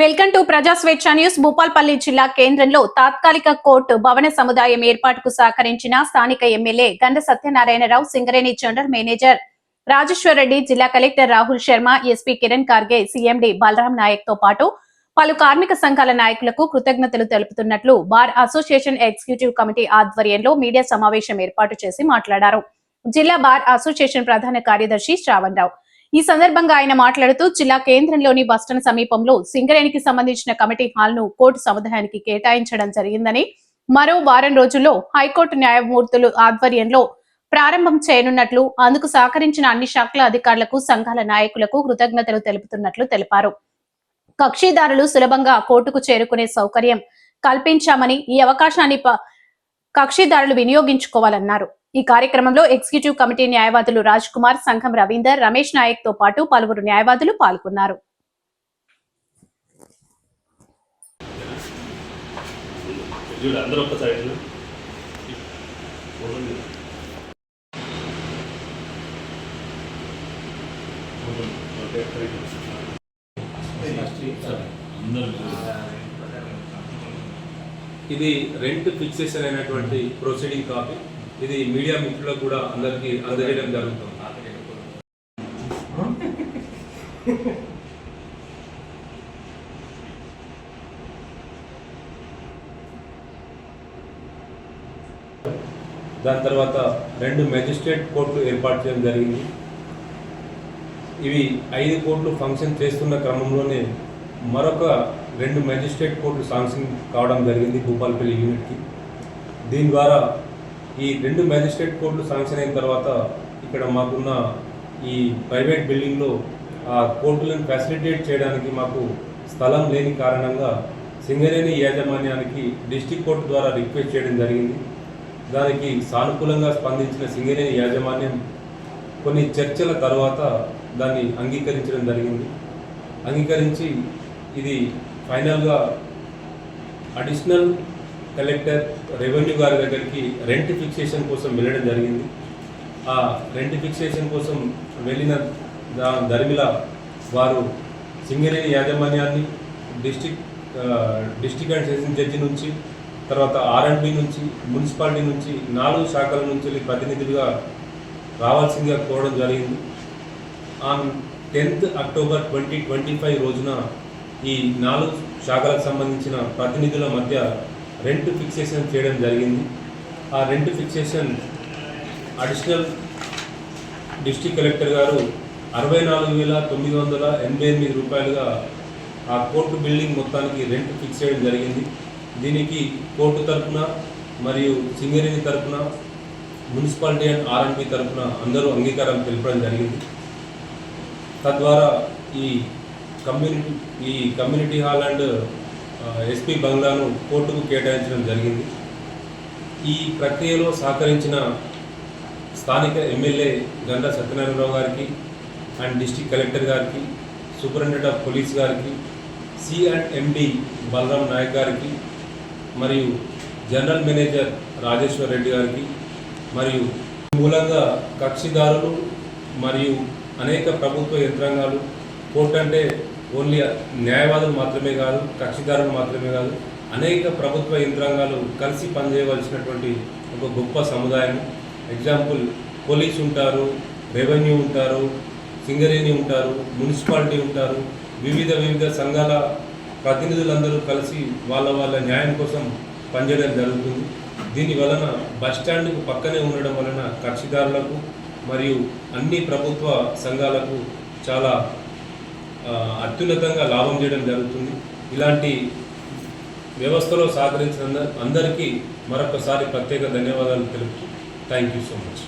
Welcome to ప్రజా స్వేచ్ఛ news. Bhupalpally జిల్లా కేంద్రంలో తాత్కాలిక కోర్టు భవన సముదాయం ఏర్పాటుకు సహకరించిన స్థానిక MLA Ganda Satyanarayana Rao Singareni general manager Rajeshwar Reddy జిల్లా collector Rahul Sharma SP Kiran Kharge CMD Balaram నాయక్తో పాటు పలు కార్మిక సంఘాల నాయకులకు కృతజ్ఞతలు తెలుపుతున్నట్లు బార్ అసోసియేషన్ ఎగ్జిక్యూటివ్ కమిటీ ఆధ్వర్యంలో మీడియా సమావేశం ఏర్పాటు చేసి మాట్లాడారు. జిల్లా బార్ అసోసియేషన్ ప్రధాన కార్యదర్శి శ్రావణ్ రావు ఈ సందర్భంగా ఆయన మాట్లాడుతూ జిల్లా కేంద్రంలోని బస్టాండ్ సమీపంలో సింగరేణికి సంబంధించిన కమిటీ హాల్ను కోర్టు సముదాయానికి కేటాయించడం జరిగిందని మరో వారం రోజుల్లో హైకోర్టు న్యాయమూర్తులు ఆధ్వర్యంలో ప్రారంభం చేయనున్నట్లు అందుకు సహకరించిన అన్ని శాఖల అధికారులకు సంఘాల నాయకులకు కృతజ్ఞతలు తెలుపుతున్నట్లు తెలిపారు. కక్షిదారులు సులభంగా కోర్టుకు చేరుకునే సౌకర్యం కల్పించామని ఈ అవకాశాన్ని కక్షిదారులు వినియోగించుకోవాలన్నారు. ఈ కార్యక్రమంలో ఎగ్జిక్యూటివ్ కమిటీ న్యాయవాదులు రాజ్ కుమార్ సంఘం రవీందర్ రమేష్ నాయక్తో పాటు పలువురు న్యాయవాదులు పాల్గొన్నారు. ఇది రెంట్ ఫిక్సేషన్ అయినటువంటి ప్రొసీడింగ్ కాపీ ఇది మీడియా మిత్రులకు కూడా అందరికీ అందజేయడం జరుగుతుంది. దాని తర్వాత రెండు మెజిస్ట్రేట్ కోర్టులు ఏర్పాటు చేయడం జరిగింది. ఇవి ఐదు కోట్లు ఫంక్షన్ చేస్తున్న క్రమంలోనే మరొక రెండు మెజిస్ట్రేట్ కోర్టు శాంక్షన్ కావడం జరిగింది భూపాల్పల్లి యూనిట్కి. దీని ద్వారా ఈ రెండు మ్యాజిస్ట్రేట్ కోర్టులు శాంక్షన్ అయిన తర్వాత ఇక్కడ మాకున్న ఈ ప్రైవేట్ బిల్డింగ్లో ఆ కోర్టులను ఫెసిలిటేట్ చేయడానికి మాకు స్థలం లేని కారణంగా సింగరేణి యాజమాన్యానికి డిస్టిక్ కోర్టు ద్వారా రిక్వెస్ట్ చేయడం జరిగింది. దానికి సానుకూలంగా స్పందించిన సింగరేణి యాజమాన్యం కొన్ని చర్చల తర్వాత దాన్ని అంగీకరించడం జరిగింది. అంగీకరించి ఇది ఫైనల్గా అడిషనల్ కలెక్టర్ రెవెన్యూ గారి దగ్గరికి రెంట్ ఫిక్సేషన్ కోసం వెళ్ళడం జరిగింది. ఆ రెంట్ ఫిక్సేషన్ కోసం వెళ్ళిన దా దరిమిల వారు సింగరేణి యాజమాన్యాన్ని district district and session judge నుంచి తర్వాత ఆర్ఎండ్బి నుంచి మున్సిపాలిటీ నుంచి నాలుగు శాఖల నుంచి ప్రతినిధులుగా రావాల్సిందిగా కోరడం జరిగింది. On tenth October twenty twenty five రోజున ఈ నాలుగు శాఖలకు సంబంధించిన ప్రతినిధుల మధ్య రెంట్ ఫిక్సేషన్ చేయడం జరిగింది. ఆ rent fixation additional district collector గారు అరవై నాలుగు వేల తొమ్మిది వందల ఎనభై ఎనిమిది రూపాయలుగా ఆ కోర్టు బిల్డింగ్ మొత్తానికి రెంట్ ఫిక్స్ చేయడం జరిగింది. దీనికి కోర్టు తరపున మరియు సింగరేణి తరపున మున్సిపాలిటీ అండ్ ఆర్ఎండ్బి తరపున అందరూ అంగీకారం తెలపడం జరిగింది. తద్వారా ఈ కమ్యూనిటీ ఈ కమ్యూనిటీ హాల్ అండ్ ఎస్పీ బంగ్లాను కోర్టుకు కేటాయించడం జరిగింది. ఈ ప్రక్రియలో సహకరించిన స్థానిక ఎమ్మెల్యే గంటా సత్యనారాయణరావు గారికి అండ్ డిస్టిక్ కలెక్టర్ గారికి సూపరింటెండెంట్ ఆఫ్ పోలీస్ గారికి C and MD Balaram Naik గారికి మరియు జనరల్ మేనేజర్ రాజేశ్వర్ రెడ్డి గారికి మరియు మూలంగా కక్షిదారులు మరియు అనేక ప్రభుత్వ యంత్రాంగాలు కోర్టు అంటే ఓన్లీ న్యాయవాదులు మాత్రమే కాదు కక్షిదారులు మాత్రమే కాదు అనేక ప్రభుత్వ యంత్రాంగాలు కలిసి పనిచేయవలసినటువంటి ఒక గొప్ప సముదాయం. ఎగ్జాంపుల్ పోలీస్ ఉంటారు రెవెన్యూ ఉంటారు సింగరేణి ఉంటారు మున్సిపాలిటీ ఉంటారు. వివిధ వివిధ సంఘాల ప్రతినిధులందరూ కలిసి వాళ్ళ వాళ్ళ న్యాయం కోసం పనిచేయడం జరుగుతుంది. దీని వలన బస్ స్టాండ్కు పక్కనే ఉండడం వలన కక్షిదారులకు మరియు అన్ని ప్రభుత్వ సంఘాలకు చాలా అత్యున్నతంగా లాభం చేయడం జరుగుతుంది. ఇలాంటి వ్యవస్థలో సహకరించిన అందరికీ మరొకసారి ప్రత్యేక ధన్యవాదాలు తెలుపుతూ థ్యాంక్ యూ సో మచ్